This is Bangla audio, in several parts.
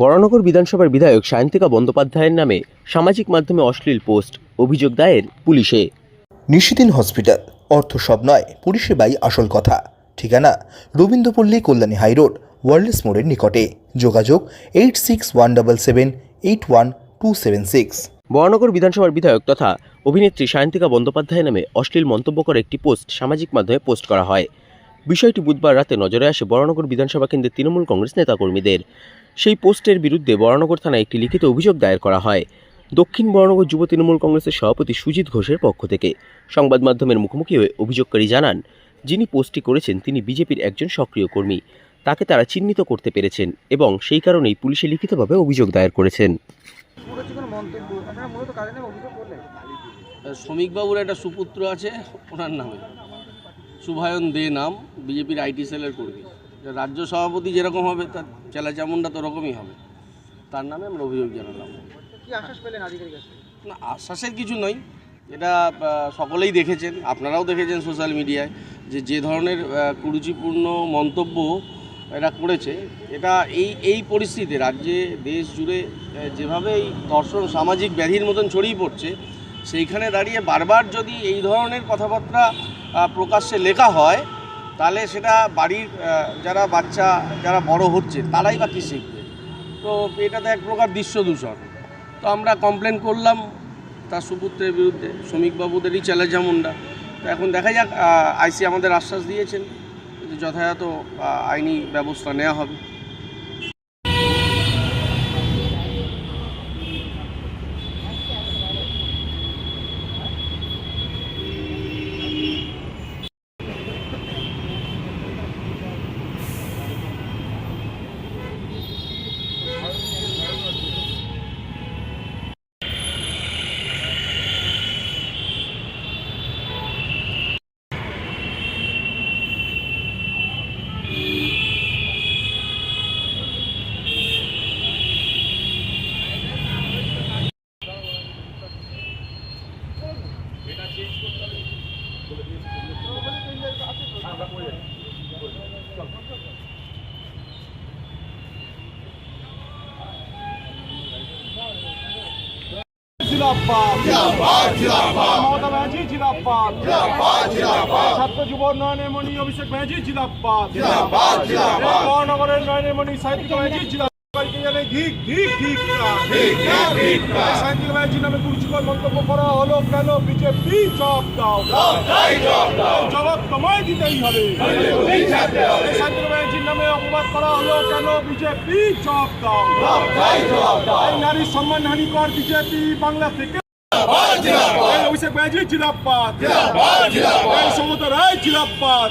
বরানগর বিধানসভার বিধায়ক সায়ন্তিকা বন্দ্যোপাধ্যায়ের নামে সামাজিক মাধ্যমে অশ্লীল পোস্ট অভিযোগ দায়ের পুলিশে। নিশিদিন হসপিটাল অর্থ সব নয় পরিষেবাই আসল কথা। ঠিকানা রবীন্দ্রপল্লী কল্যাণী হাইরোড ওয়ার্ল্ডস মোড়ের নিকটে। যোগাযোগ eight six one double seven eight one two seven six. Baranagar বিধানসভার বিধায়ক তথা অভিনেত্রী সায়ন্তিকা বন্দ্যোপাধ্যায়ের নামে অশ্লীল মন্তব্য করে একটি পোস্ট সামাজিক মাধ্যমে পোস্ট করা হয়। বিষয়টি বুধবার রাতে নজরে আসে বরানগর বিধানসভা কেন্দ্রের তৃণমূল কংগ্রেস নেতাকর্মীদের। সেই পোস্টের বিরুদ্ধে বরানগর থানায় একটি লিখিত অভিযোগ দায়ের করা হয়। দক্ষিণ বরানগর যুব তৃণমূল কংগ্রেসের সভাপতি সুজিত ঘোষের পক্ষ থেকে। সংবাদ মাধ্যমের মুখোমুখি হয়ে অভিযোগকারী জানান, যিনি পোস্টটি করেছেন তিনি বিজেপির একজন সক্রিয় কর্মী। তাকে তারা চিহ্নিত করতে পেরেছেন এবং সেই কারণেই পুলিশে লিখিতভাবে অভিযোগ দায়ের করেছেন। শ্রমিকবাবুর একটা সুপুত্র আছে, ওনার নামে শুভায়ন দে নাম, বিজেপির আইটি সেলের কর্মী। রাজ্য সভাপতি যেরকম হবে, তার চেলা চামুন্ডা তো ওরকমই হবে। তার নামে আমরা অভিযোগ জানালাম। কি আশ্বাস পেলেন না আশ্বাসের কিছু নয় এটা সকলেই দেখেছেন আপনারাও দেখেছেন সোশ্যাল মিডিয়ায় যে যে ধরনের কুরুচিপূর্ণ মন্তব্য এরা করেছে। এটা এই এই পরিস্থিতিতে রাজ্যে দেশ জুড়ে যেভাবে এই ধর্ষণ সামাজিক ব্যাধির মতন ছড়িয়ে পড়ছে সেইখানে দাঁড়িয়ে বারবার যদি এই ধরনের কথাবার্তা প্রকাশ্যে লেখা হয় তাহলে সেটা বাড়ির যারা বাচ্চা, যারা বড় হচ্ছে, তারাই বা কী শিখবে? তো এটা তো এক প্রকার দৃশ্য দূষণ। তো আমরা কমপ্লেন করলাম তার সুপুত্রের বিরুদ্ধে, শ্রমিকবাবুদেরই চ্যালেঞ্জা মুন্ডা তো এখন দেখা যাক আইসি আমাদের আশ্বাস দিয়েছেন যথাযথ আইনি ব্যবস্থা নেওয়া হবে। মমতা ব্যানার্জি জিলাপাত ছাত্র যুব উন্নয়নের মণি অভিষেক ব্যানার্জি জিলাপাত মহানগরের উন্নয়নের মণি সাহিত্য ব্যানার্জি জিলাপাত ধিক ধিক ধিক সাহিত্য ব্যানার্জি নামে কুরুচিকর মন্তব্য করা হলো কেন? বিজেপি জবাব দাও। জবাব তোমায় দিতেই হবে। সাহিত্য ব্যানার্জির নামে অপবাদ করা হলো কেন? বিজেপি জবাব দাও। নারী সম্মানহানি কর বিজেপি বাংলা থেকে। অভিষেক ব্যানার্জি জিলাপাত এই সমতা রায় জিলাপাত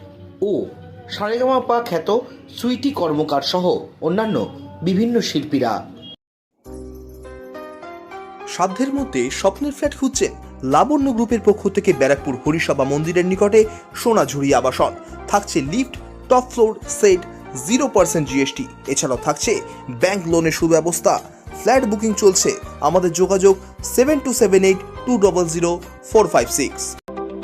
ও সারেগামাপা খ্যাত সুইটি কর্মকার সহ অন্যান্য বিভিন্ন শিল্পীরা। সাধ্যের মধ্যে স্বপ্নের ফ্ল্যাট খুঁজছেন লাবণ্য গ্রুপের পক্ষ থেকে ব্যারাকপুর হরিসভা মন্দিরের নিকটে সোনাঝুরি আবাসন। থাকছে lift, top floor, set zero percent GST এছাড়াও থাকছে ব্যাংক লোনের সুব্যবস্থা। ফ্ল্যাট বুকিং চলছে। আমাদের যোগাযোগ seven two seven eight two double zero four five six